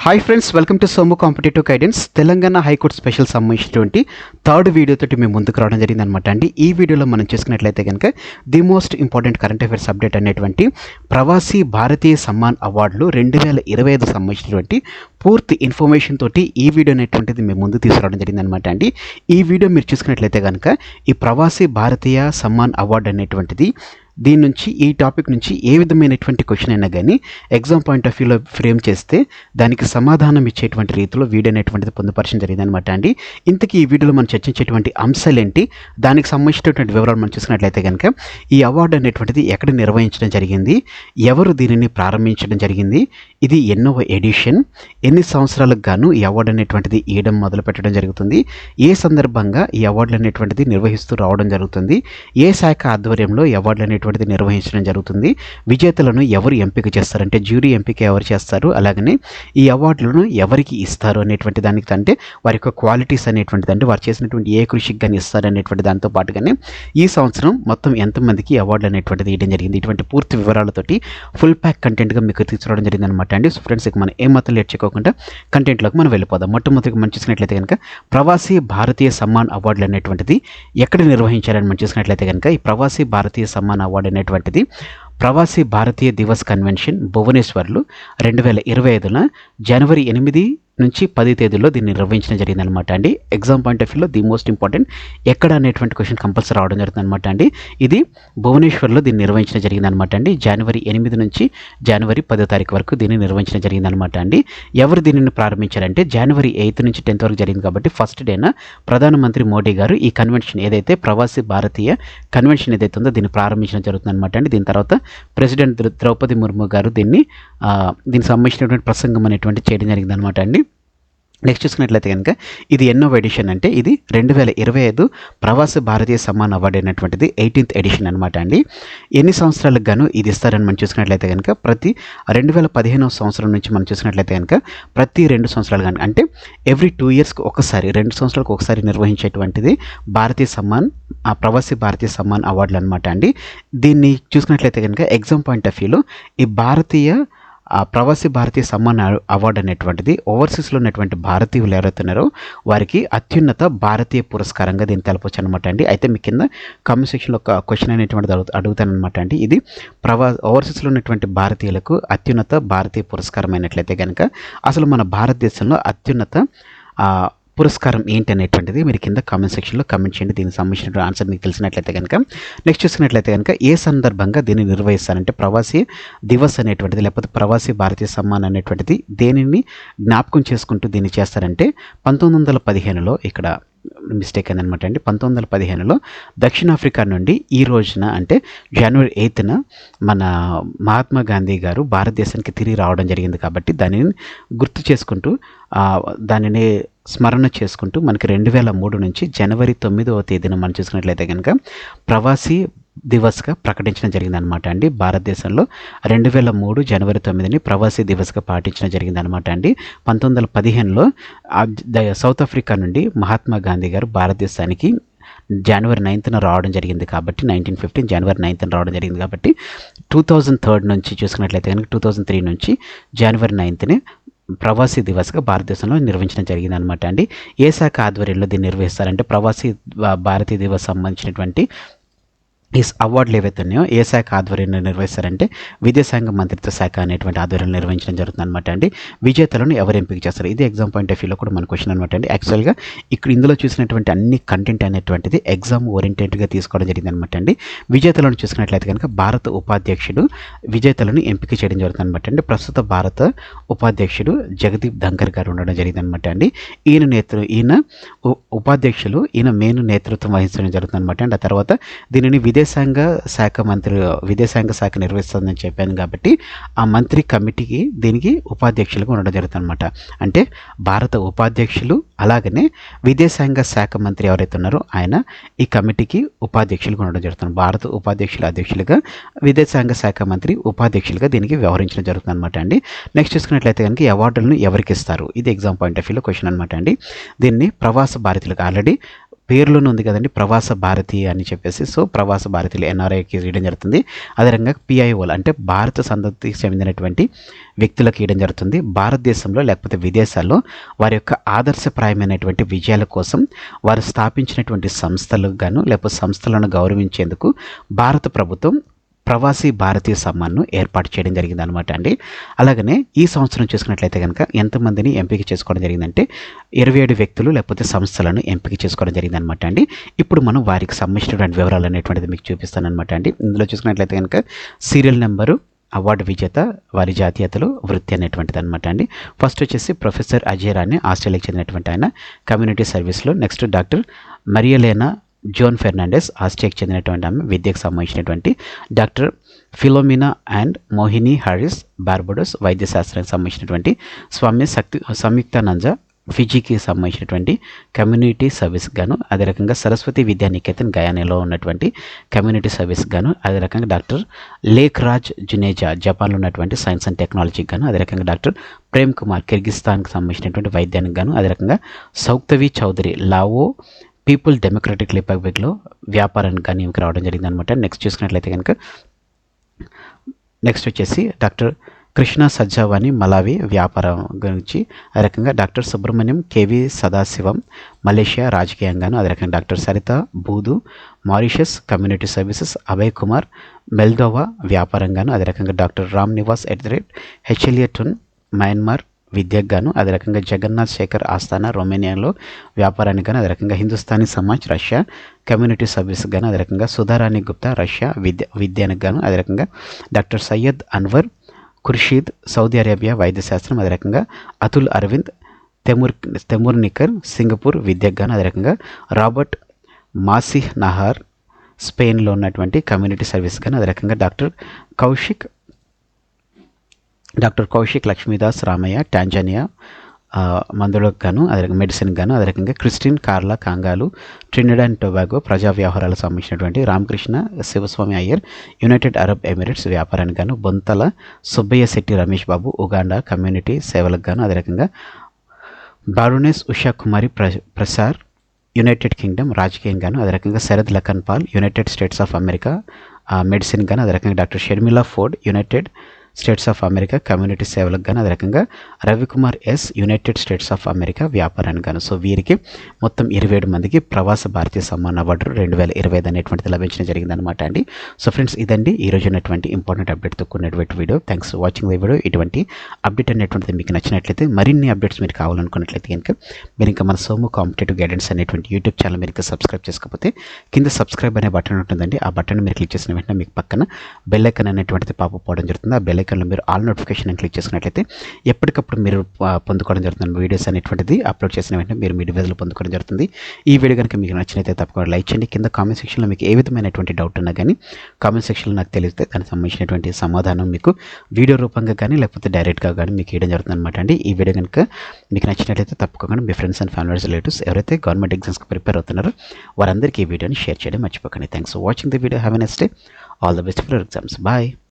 Hi friends welcome to Somu competitive guidance Telangana high court special సంబంధించినటువంటి third వీడియోతోటి మేము ముందుకు రావడం జరిగింది అనమాట అండి. ఈ వీడియోలో మనం చూసుకున్నట్లయితే కనుక the most important current affairs update అనేటువంటి ప్రవాసీ భారతీయ సమ్మాన్ అవార్డులు రెండు వేల ఇరవై ఐదు సంబంధించినటువంటి పూర్తి ఇన్ఫర్మేషన్ తోటి ఈ వీడియో అనేటువంటిది మేము ముందు తీసుకురావడం జరిగింది అనమాట అండి. ఈ వీడియో మీరు చూసుకున్నట్లయితే కనుక ఈ ప్రవాసీ భారతీయ సమ్మాన్ అవార్డు అనేటువంటిది దీని నుంచి ఈ టాపిక్ నుంచి ఏ విధమైనటువంటి క్వశ్చన్ అయినా కానీ ఎగ్జామ్ పాయింట్ ఆఫ్ వ్యూలో ఫ్రేమ్ చేస్తే దానికి సమాధానం ఇచ్చేటువంటి రీతిలో వీడియో అనేటువంటిది పొందుపరచడం జరిగిందనమాట అండి. ఇంతకీ ఈ వీడియోలో మనం చర్చించేటువంటి అంశాలు ఏంటి దానికి సంబంధించినటువంటి వివరాలు మనం చూసినట్లయితే కనుక ఈ అవార్డు అనేటువంటిది ఎక్కడ నిర్వహించడం జరిగింది? ఎవరు దీనిని ప్రారంభించడం జరిగింది? ఇది ఎన్నో ఎడిషన్ ఎన్ని సంవత్సరాలకు గాను ఈ అవార్డు అనేటువంటిది ఇవ్వడం మొదలు పెట్టడం జరుగుతుంది? ఏ సందర్భంగా ఈ అవార్డులు అనేటువంటిది నిర్వహిస్తూ రావడం జరుగుతుంది? ఏ శాఖ ఆధ్వర్యంలో ఈ అవార్డులు అనేటువంటిది నిర్వహించడం జరుగుతుంది. విజేతలను ఎవరు ఎంపిక చేస్తారంటే జ్యూరీ ఎంపిక ఎవరు చేస్తారు అలాగనే ఈ అవార్డులను ఎవరికి ఇస్తారు అనేటువంటి దానికి అంటే వారి యొక్క క్వాలిటీస్ అనేటువంటిది అంటే వారు చేసినటువంటి ఏ కృషికి కానీ ఇస్తారు అనేటువంటి దాంతో పాటుగానే ఈ సంవత్సరం మొత్తం ఎంతమందికి అవార్డులు అనేటువంటిది ఇవ్వడం జరిగింది. ఇటువంటి పూర్తి వివరాలతోటి ఫుల్ ప్యాక్ కంటెంట్గా మీకు తీసుకురావడం జరిగింది అనమాట అండి. సో ఫ్రెండ్స్ ఇక మనం ఏమాత్రం లేట్ చేయకోకుండా కంటెంట్లోకి మనం వెళ్ళిపోదాం. మొట్టమొదటిగా మనం చూసినట్లయితే కనుక ప్రవాసీ భారతీయ సమ్మాన్ అవార్డులు అనేటువంటిది ఎక్కడ నిర్వహించారని మనం చూసినట్లయితే కనుక ఈ ప్రవాసీ భారతీయ సమ్మాన్ అవార్డు అనేటువంటిది ప్రవాసీ భారతీయ దివస్ కన్వెన్షన్ భువనేశ్వర్లు రెండు వేల ఇరవై ఐదున జనవరి ఎనిమిది నుంచి పది తేదీలో దీన్ని నిర్వహించడం జరిగింది అనమాట అండి ఎగ్జామ్ పాయింట్ ఆఫ్ వ్యూలో ది మోస్ట్ ఇంపార్టెంట్ ఎక్కడ అనేటువంటి క్వశ్చన్ కంపల్సరీ రావడం జరుగుతుంది అనమాట అండి. ఇది భువనేశ్వర్లో దీన్ని నిర్వహించడం జరిగింది అనమాట అండి. జనవరి ఎనిమిది నుంచి జనవరి పదో తారీఖు వరకు దీన్ని నిర్వహించడం జరిగింది అనమాట అండి. ఎవరు దీనిని ప్రారంభించారంటే జనవరి ఎయిత్ నుంచి టెన్త్ వరకు జరిగింది కాబట్టి ఫస్ట్ డేన ప్రధానమంత్రి మోడీ గారు ఈ కన్వెన్షన్ ఏదైతే ప్రవాసీ భారతీయ కన్వెన్షన్ ఏదైతే ఉందో దీన్ని ప్రారంభించడం జరుగుతుంది అనమాట అండి. దీని తర్వాత ప్రెసిడెంట్ ద్రౌపది ముర్ము గారు దీన్ని దీనికి సంబంధించినటువంటి ప్రసంగం అనేటువంటి చేయడం జరిగింది అనమాట అండి. నెక్స్ట్ చూసుకున్నట్లయితే కనుక ఇది ఎన్నో ఎడిషన్ అంటే ఇది రెండు వేల ఇరవై ఐదు ప్రవాస భారతీయ సమ్మాన్ అవార్డు అయినటువంటిది ఎయిటీన్త్ ఎడిషన్ అనమాట అండి. ఎన్ని సంవత్సరాలకు గాను ఇది ఇస్తారని మనం చూసుకున్నట్లయితే కనుక ప్రతి రెండు వేల పదిహేనవ సంవత్సరం నుంచి మనం చూసినట్లయితే కనుక ప్రతి రెండు సంవత్సరాలు కానీ అంటే ఎవ్రీ టూ ఇయర్స్కి ఒకసారి రెండు సంవత్సరాలకు ఒకసారి నిర్వహించేటువంటిది భారతీయ సమ్మాన్ ఆ ప్రవాసీ భారతీయ సమ్మాన్ అవార్డులు అనమాట అండి. దీన్ని చూసుకున్నట్లయితే కనుక ఎగ్జామ్ పాయింట్ ఆఫ్ వ్యూలో ఈ భారతీయ ఆ ప్రవాసీ భారతీయ సమ్మాన్ అవార్డు అనేటువంటిది ఓవర్సీస్లో ఉన్నటువంటి భారతీయులు ఎవరైతున్నారో వారికి అత్యున్నత భారతీయ పురస్కారంగా దీన్ని తెలపచ్చు అనమాట అండి. అయితే మీ కింద కామెంట్ సెక్షన్లో ఒక క్వశ్చన్ అనేటువంటిది అడుగు అడుగుతాను అనమాట అండి. ఇది ప్రవా ఓవర్సీస్లో ఉన్నటువంటి భారతీయులకు అత్యున్నత భారతీయ పురస్కారం అయినట్లయితే కనుక అసలు మన భారతదేశంలో అత్యున్నత పురస్కారం ఏంటి అనేటువంటిది మీరు కింద కామెంట్ సెక్షన్లో కామెంట్ చేయండి. దీనికి సంబంధించిన ఆన్సర్ మీకు తెలిసినట్లయితే కనుక నెక్స్ట్ చూసుకున్నట్లయితే కనుక ఏ సందర్భంగా దీన్ని నిర్వహిస్తారంటే ప్రవాసీ దివస్ అనేటువంటిది లేకపోతే ప్రవాసీ భారతీయ సమ్మాన్ అనేటువంటిది దేనిని జ్ఞాపకం చేసుకుంటూ దీన్ని చేస్తారంటే పంతొమ్మిది వందల పదిహేనులో ఇక్కడ మిస్టేక్ అనమాట అండి. పంతొమ్మిది వందల పదిహేనులో దక్షిణాఫ్రికా నుండి ఈ రోజున అంటే జనవరి ఎయిత్న మన మహాత్మా గాంధీ గారు భారతదేశానికి తిరిగి రావడం జరిగింది కాబట్టి దానిని గుర్తు చేసుకుంటూ దానిని స్మరణ చేసుకుంటూ మనకి రెండు వేల మూడు నుంచి జనవరి తొమ్మిదవ తేదీన మనం చూసుకున్నట్లయితే కనుక ప్రవాసీ దివస్గా ప్రకటించడం జరిగిందనమాట అండి. భారతదేశంలో రెండు వేల మూడు జనవరి తొమ్మిదిని ప్రవాసీ దివస్గా పాటించడం జరిగిందనమాట అండి. పంతొమ్మిది వందల పదిహేనులో సౌత్ ఆఫ్రికా నుండి మహాత్మా గాంధీ గారు భారతదేశానికి జనవరి నైన్త్న రావడం జరిగింది కాబట్టి నైన్టీన్ ఫిఫ్టీన్ జనవరి నైన్త్న రావడం జరిగింది కాబట్టి టూ థౌజండ్ థర్డ్ నుంచి చూసుకున్నట్లయితే కనుక టూ థౌజండ్ త్రీ నుంచి జనవరి నైన్త్ని ప్రవాసీ దివస్గా భారతదేశంలో నిర్వహించడం జరిగింది అనమాట అండి. ఏ శాఖ ఆధ్వర్యంలో దీన్ని నిర్వహిస్తారంటే ప్రవాసీ భారతీయ దివస్ సంబంధించినటువంటి ఈ అవార్డులు ఏవైతే ఏ శాఖ ఆధ్వర్యంలో నిర్వహిస్తారంటే విదేశాంగ మంత్రిత్వ శాఖ అనేటువంటి ఆధ్వర్యంలో నిర్వహించడం జరుగుతుంది అనమాట అండి. విజేతలను ఎవరు ఎంపిక చేస్తారు? ఇది ఎగ్జామ్ పాయింట్ ఆఫ్ వ్యూలో కూడా మన క్వశ్చన్ అనమాట అండి. యాక్చువల్గా ఇక్కడ ఇందులో చూసినటువంటి అన్ని కంటెంట్ అనేటువంటిది ఎగ్జామ్ ఓరియంటెడ్గా తీసుకోవడం జరిగింది అనమాట అండి. విజేతలను చూసుకున్నట్లయితే కనుక భారత ఉపాధ్యక్షుడు విజేతలను ఎంపిక చేయడం జరుగుతుంది అనమాట అండి. ప్రస్తుత భారత ఉపాధ్యక్షుడు జగదీప్ ధంకర్ గారు ఉండడం జరిగింది అనమాట అండి. ఈయన నేతృ ఈయన ఉపాధ్యక్షులు ఈయన మేను నేతృత్వం వహించడం జరుగుతుంది అనమాట అండి. ఆ తర్వాత దీనిని విదేశాంగ శాఖ మంత్రి విదేశాంగ శాఖ నిర్వహిస్తుందని చెప్పాను కాబట్టి ఆ మంత్రి కమిటీకి దీనికి ఉపాధ్యక్షులుగా ఉండడం జరుగుతుంది అనమాట అంటే భారత ఉపాధ్యక్షులు అలాగనే విదేశాంగ శాఖ మంత్రి ఎవరైతే ఉన్నారో ఆయన ఈ కమిటీకి ఉపాధ్యక్షులుగా ఉండడం జరుగుతుంది. భారత ఉపాధ్యక్షులు అధ్యక్షులుగా విదేశాంగ శాఖ మంత్రి ఉపాధ్యక్షులుగా దీనికి వ్యవహరించడం జరుగుతుంది అనమాట అండి. నెక్స్ట్ చూసుకున్నట్లయితే కనుక అవార్డులను ఎవరికి ఇస్తారు? ఇది ఎగ్జామ్ పాయింట్ ఆఫ్ వ్యూలో క్వశ్చన్ అనమాట అండి. దీన్ని ప్రవాస భారతీయులకు ఆల్రెడీ పేర్లోనే ఉంది కదండి ప్రవాస భారతి అని చెప్పేసి. సో ప్రవాస భారతీయులు ఎన్ఆర్ఐకి ఇవ్వడం జరుగుతుంది. అదే పిఐఓలు అంటే భారత సంతతికి చెందినటువంటి వ్యక్తులకు ఇవ్వడం జరుగుతుంది. భారతదేశంలో లేకపోతే విదేశాల్లో వారి యొక్క ఆదర్శప్రాయమైనటువంటి విజయాల కోసం వారు స్థాపించినటువంటి సంస్థలకు గాను లేకపోతే సంస్థలను గౌరవించేందుకు భారత ప్రభుత్వం ప్రవాసీ భారతీయ సమ్మాన్ను ఏర్పాటు చేయడం జరిగింది అనమాట అండి. అలాగనే ఈ సంవత్సరం చూసుకున్నట్లయితే కనుక ఎంతమందిని ఎంపిక చేసుకోవడం జరిగిందంటే ఇరవై ఏడు వ్యక్తులు లేకపోతే సంస్థలను ఎంపిక చేసుకోవడం జరిగింది అనమాట అండి. ఇప్పుడు మనం వారికి సంబంధించినటువంటి వివరాలు అనేటువంటిది మీకు చూపిస్తాను అనమాట అండి. ఇందులో చూసుకున్నట్లయితే కనుక సీరియల్ నెంబరు అవార్డు విజేత వారి జాతీయతలు వృత్తి అనేటువంటిది అనమాట అండి. ఫస్ట్ వచ్చేసి ప్రొఫెసర్ అజయ్ రాణి ఆస్ట్రేలియాకి చెందినటువంటి ఆయన. కమ్యూనిటీ సర్వీస్లో next doctor Marielena Joan Fernandes ఆస్ట్రియాకి చెందినటువంటి ఆమె విద్యకు సంబంధించినటువంటి doctor Philomena and Mohini Harris Barbados వైద్య శాస్త్రానికి సంబంధించినటువంటి స్వామి శక్తి సంయుక్తానంజ ఫిజీకి సంబంధించినటువంటి కమ్యూనిటీ సర్వీస్ గాను అదే రకంగా సరస్వతి విద్యా నికేతన్ ఉన్నటువంటి కమ్యూనిటీ సర్వీస్ గాను అదే రకంగా డాక్టర్ లేక్ రాజ్ జునేజా జపాన్లో ఉన్నటువంటి సైన్స్ అండ్ టెక్నాలజీకి గాను అదే రకంగా డాక్టర్ ప్రేమ్ కుమార్ కిర్గిస్తాన్కి సంబంధించినటువంటి వైద్యానికి గాను అదే రకంగా సౌక్తవి చౌదరి లావో పీపుల్ డెమోక్రటిక్ రిపబ్లిక్లో వ్యాపారానికి కానీ ఈమెకి రావడం జరిగింది అనమాట నెక్స్ట్ చూసుకున్నట్లయితే కనుక నెక్స్ట్ వచ్చేసి డాక్టర్ కృష్ణ సజ్జావాణి మలావి వ్యాపారం గురించి అదే రకంగా doctor Subramanyam KV Sadasivam Malaysia రాజకీయంగాను అదే రకంగా doctor Saritha Boodhoo Mauritius community services Abhay Kumar Moldova వ్యాపారంగాను అదే రకంగా doctor Ram Niwas at the rate హెచ్ఎలియటన్ Myanmar విద్యకు గాను అదే రకంగా జగన్నాథ్ శేఖర్ ఆస్థానా రొమేనియాలో వ్యాపారానికి గాను అదే రకంగా Hindustani Samaj Russia community service గాను అదే రకంగా సుధారాణి గుప్తా రష్యా విద్య విద్యానికి గాను అదే రకంగా doctor Syed Anwar Khurshid Saudi Arabia వైద్యశాస్త్రం అదే రకంగా అతుల్ అరవింద్ తెముర్ తెముర్నికర్ సింగపూర్ విద్యకు గాను అదే రకంగా రాబర్ట్ మాసిహ్ నహార్ స్పెయిన్లో ఉన్నటువంటి కమ్యూనిటీ సర్వీస్ కానీ అదే రకంగా doctor Kaushik doctor Kaushik Lakshmidas Ramaiah Tanzania మందులకు గాను అదే రకంగా మెడిసిన్ గాను అదే రకంగా Christine Carla Kangaloo Trinidad and Tobago ప్రజా వ్యవహారాలకు సంబంధించినటువంటి Ramakrishna Sivaswamy Iyer United Arab Emirates వ్యాపారానికి గాను బొంతల సుబ్బయ్య శెట్టి రమేష్ బాబు ఉగాండా కమ్యూనిటీ సేవలకు గాను అదే రకంగా బారునేస్ ఉషా కుమారి ప్ర ప్రసార్ యునైటెడ్ కింగ్డమ్ రాజకీయం గాను అదే రకంగా Sharad Lakhan Pal United States of America medicine గాను అదే రకంగా doctor Sharmila Ford United States of America community సేవలకు కానీ అదే రకంగా Ravikumar S United States of America వ్యాపారానికి గాను. సో వీరికి మొత్తం ఇరవై ఏడు మందికి ప్రవాస భారతీయ సమ్మాన్ అవార్డు రెండు వేల ఇరవై ఐదు అనేటువంటిది లభించడం జరిగిందనమాట అండి. సో ఫ్రెండ్స్ ఇదండి ఈ రోజు ఉన్నటువంటి ఇంపార్టెంట్ అప్డేట్తో కూడినటువంటి video. Thanks for watching the video. ఇటువంటి అప్డేట్ అనేటువంటిది మీకు నచ్చినట్లయితే మరిన్ని అప్డేట్స్ మీరు కావాలనుకున్నట్లయితే కనుక మీరు ఇంకా మన సోము కాంపిటేటివ్ గైడెన్స్ అనేటువంటి యూట్యూబ్ ఛానల్ మీరు సబ్స్క్రైబ్ చేసుకోకపోతే కింద సబ్స్క్రైబ్ అనే బటన్ ఉంటుందండి. ఆ బటన్ మీరు క్లిక్ చేసిన వెంటనే మీకు పక్కన బెల్ ఐకన్ అనేటువంటిది పాప పోవడం జరుగుతుంది. ఆ బెల్ ఐకన్లో మీరు ఆల్ నోటిఫికేషన్ క్లిక్ చేసుకున్నట్లయితే ఎప్పటికప్పుడు మీరు పొందుకోవడం జరుగుతుంది. వీడియోస్ అనేటువంటిది అప్లోడ్ చేసిన వెంటనే మీరు మీ డివైజ్లో పొందుకోవడం జరుగుతుంది. ఈ వీడియో కనుక మీకు నచ్చినైతే తప్పకుండా లైక్ చేయండి. కింద కామెంట్ సెక్షన్లో మీకు ఏ విధమైనటువంటి డౌట్ ఉన్నా కానీ కామెంట్ సెక్షన్లో నాకు తెలిస్తే దానికి సంబంధించినటువంటి సమాధానం మీకు వీడియో రూపంగా కానీ లేకపోతే డైరెక్ట్గా కానీ మీకు ఇవ్వడం జరుగుతుంది అనమాట అండి. ఈ వీడియో కనుక మీకు నచ్చినట్లయితే తప్పకుండా మీ ఫ్రెండ్స్ అండ్ ఫ్యామిలీస్ రిలేటివ్స్ ఎవరైతే గవర్నమెంట్ ఎగ్జామ్స్కి ప్రిపేర్ అవుతున్నారో వారందరికీ ఈ వీడియోని షేర్ చేయడం మర్చిపోకండి. Thanks for watching the video have a day all the best for exams bye